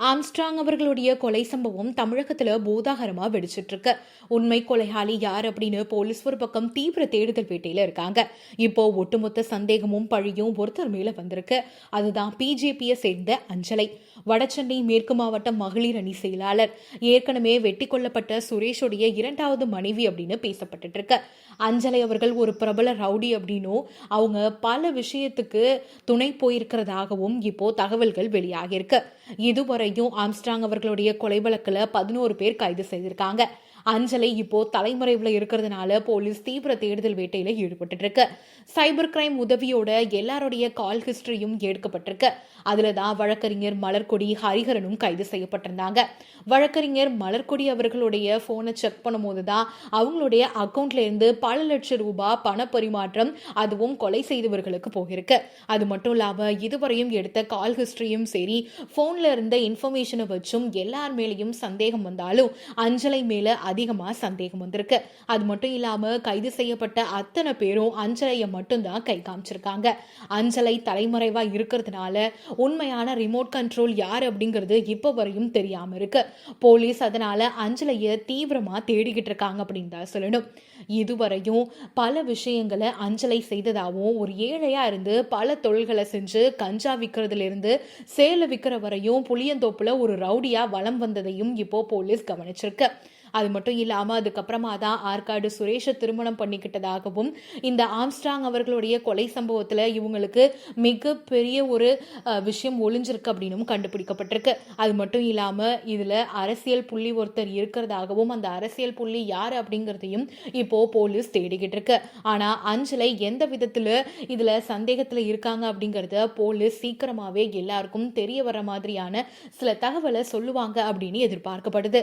Armstrong அவர்களுடைய கொலை சம்பவம் தமிழகத்துல பூதாகரமா வெடிச்சிட்டுருக்கு உண்மை கொலையாளி யார் அப்படின்னு போலீஸ் ஒரு பக்கம் தீவிர தேடுதல் வேட்டையில இருக்காங்க. இப்போ ஒட்டுமொத்த சந்தேகமும் பழியும் ஒருத்தர் மேல வந்திருக்கு. அதுதான் பிஜேபியை சேர்ந்த அஞ்சலை. வடசென்னை மேற்கு மாவட்ட மகளிர் அணி செயலாளர். ஏற்கனவே வெட்டி கொல்லப்பட்ட சுரேஷுடைய இரண்டாவது மனைவி அப்படின்னு பேசப்பட்டு இருக்கு அஞ்சலை அவர்கள் ஒரு பிரபல ரவுடி அப்படின்னும் அவங்க பல விஷயத்துக்கு துணை போயிருக்கிறதாகவும் இப்போ தகவல்கள் வெளியாகியிருக்கு. இதுவரையும் ஆம்ஸ்ட்ராங் அவர்களுடைய கொலை வழக்கில் பதினோரு பேர் கைது செய்திருக்காங்க. அஞ்சலை இப்போ தலைமறைவுல இருக்கிறதுனால போலீஸ் தீவிர தேடுதல் வேட்டையில் ஈடுபட்டு இருக்கு சைபர் கிரைம் உதவியோட எல்லாருடைய கால் ஹிஸ்டரியும் எடுக்கப்பட்டிருக்கு. அதுல தான் வழக்கறிஞர் மலர்கொடி ஹரிஹரனும் கைது செய்யப்பட்டிருந்தாங்க. வழக்கறிஞர் மலர்கொடி அவர்களுடைய போனை செக் பண்ணும்போது தான் அவங்களுடைய அக்கௌண்ட்ல இருந்து பல லட்சம் ரூபாய் பண பரிமாற்றம் அதுவும் கொலை செய்தவர்களுக்கு போயிருக்கு. அது மட்டும் இல்லாம இதுவரையும் எடுத்த கால் ஹிஸ்டரியும் சரி போன்ல இருந்த இன்ஃபர்மேஷனை வச்சும் எல்லார் மேலேயும் சந்தேகம் வந்தாலும் அஞ்சலை மேல அதிகமாக சந்தேகம் வந்திருக்கு. அது மட்டும் இல்லாமல் கைது செய்யப்பட்ட அத்தனை பேரும் அஞ்சலையை மட்டும்தான் கை காமிச்சிருக்காங்க. அஞ்சலை தலைமறைவாக இருக்கிறதுனால உண்மையான ரிமோட் கண்ட்ரோல் யார் அப்படிங்கிறது இப்போ வரையும் தெரியாமல் இருக்கு. போலீஸ் அதனால அஞ்சலையை தீவிரமாக தேடிக்கிட்டு இருக்காங்க அப்படின்னு தான் சொல்லணும். இதுவரையும் பல விஷயங்களை அஞ்சலை செய்ததாகவும் ஒரு ஏழையாக இருந்து பல தொழில்களை செஞ்சு கஞ்சா விற்கிறதுலேருந்து சேலை விற்கிற வரையும் புளியந்தோப்பில் ஒரு ரவுடியாக வளம் வந்ததையும் இப்போ போலீஸ் கவனிச்சிருக்கு. அது மட்டும் இல்லாமல் அதுக்கப்புறமா தான் ஆற்காடு சுரேஷை திருமணம் பண்ணிக்கிட்டதாகவும் இந்த ஆம்ஸ்ட்ராங் அவர்களுடைய கொலை சம்பவத்தில் இவங்களுக்கு மிகப்பெரிய ஒரு விஷயம் ஒளிஞ்சிருக்கு அப்படின்னும் கண்டுபிடிக்கப்பட்டிருக்கு. அது மட்டும் இல்லாமல் இதில் அரசியல் புள்ளி ஒருத்தர் இருக்கிறதாகவும் அந்த அரசியல் புள்ளி யார் அப்படிங்கிறதையும் இப்போ போலீஸ் தேடிக்கிட்டு இருக்கு. ஆனால் அஞ்சலை எந்த விதத்தில் இதில் சந்தேகத்தில் இருக்காங்க அப்படிங்கிறத போலீஸ் சீக்கிரமாகவே எல்லாருக்கும் தெரிய வர மாதிரியான சில தகவலை சொல்லுவாங்க அப்படின்னு எதிர்பார்க்கப்படுது.